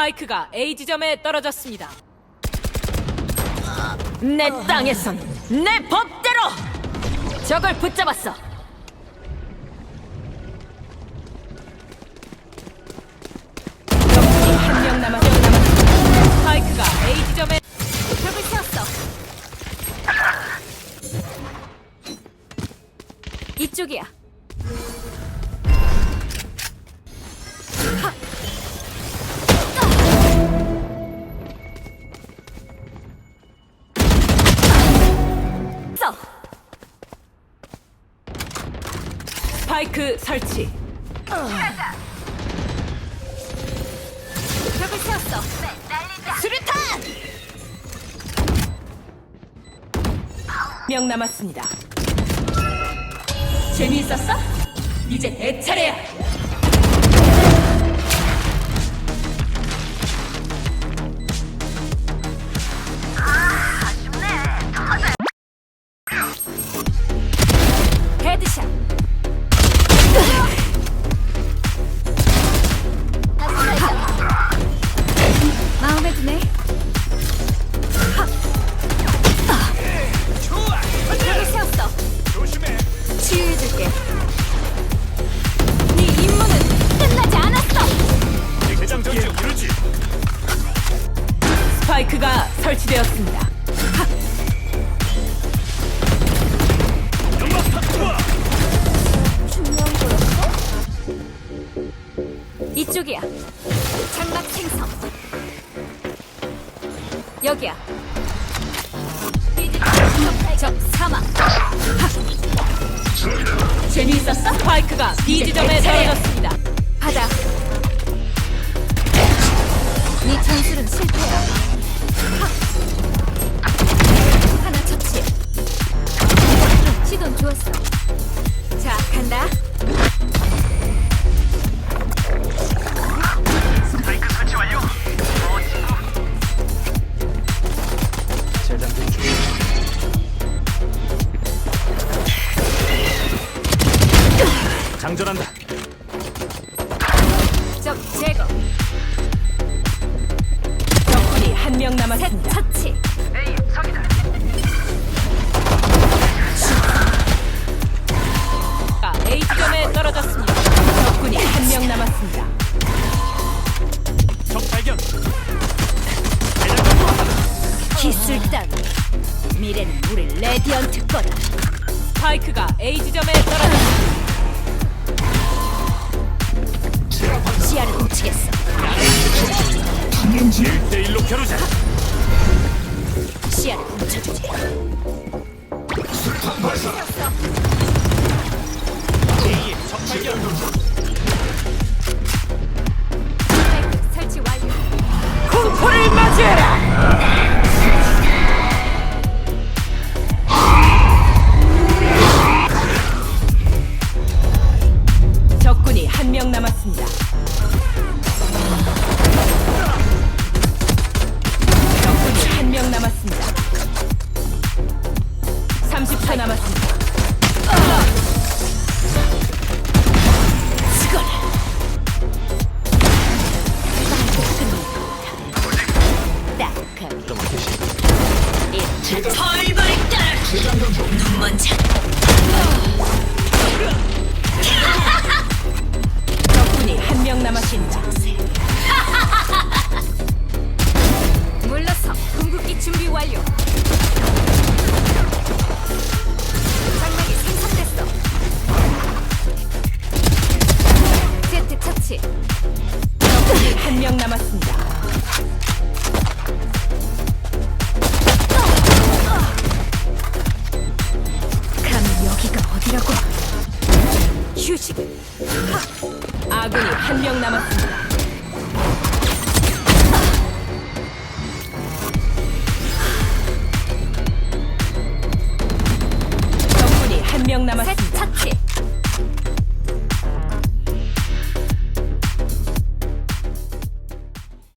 스파이크가 A 지점에 떨어졌습니다. 내 땅에선 내 법대로 적을 붙잡았어. 이쪽이야. 스파이크 설치. 적을 세웠어. 수류탄! 명 남았습니다. 재미있었어? 이제 내 차례야. 마음에 드네. 적을 세웠어. 치유해줄게. 네 임무는 끝나지 않았어. 대장 이루지. 스파이크가 설치되었습니다. 여기야. 적 사망. 재미있었어? 스파이크가 B 지점에 떨어졌습니다. 받아. 네 전술은 실패야. 하. 장전한다. 적 제거. 적군이 한명셋 남았습니다. 처치. A 지점에 떨어졌습니다. 적군이 한 명 남았습니다. 적 발견. 대장 전투 하나. 기술 따위. 미래는 우리 레디언트 거다. 스파이크가 A 지점에 떨어졌습니다. 1대1로 겨루자. 시야를 훔쳐주지. A의 적 발견. 스파이크 설치 완료. 공포를 맞이해라! 30초 남았습니다. 딱하게. 아군이 한 명 남았습니다. 적군이 한명셋 남았습니다.